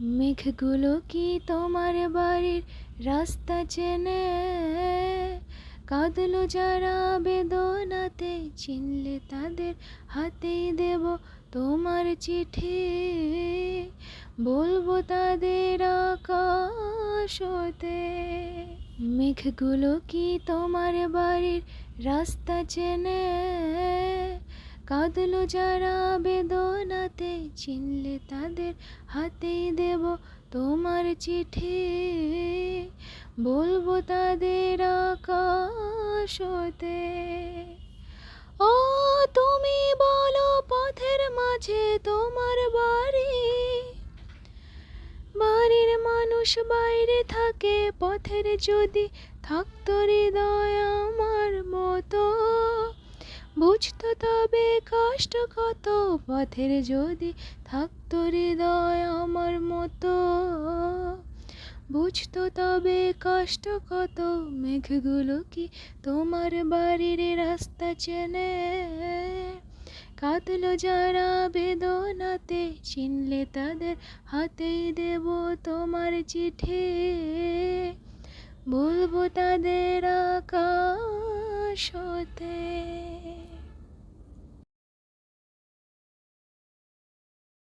মেঘগুলো কি তোমার বাড়ির রাস্তা চেনে? কাঁদলো যারা বেদনাতে, চিনলে তাদের হাতেই দেব তোমার চিঠি। বলব তাদের আকাশতে, মেঘগুলো কি তোমার বাড়ির রাস্তা চেনে? কাঁদলো যারা বেদনাতে চিনলে তাদের হাতেই দেব তোমার চিঠি। বলব তাদের আকাশতে। ও, তুমি বলো পথের মাঝে তোমার বাড়ি। বাড়ির মানুষ বাইরে থাকে, পথের যদি থাকতো হৃদয় আমার। বুঝতো তবে কষ্ট কত? পথের যদি থাকতো হৃদয় আমার মতো। বুঝতো তবে কষ্ট কত? মেঘগুলো কি তোমার বাড়ির রাস্তা চেনে? কাঁদলো যারা বেদনাতে, চিনলে তাদের হাতেই দেব তোমার চিঠি। বলব তাদের আকাশতে।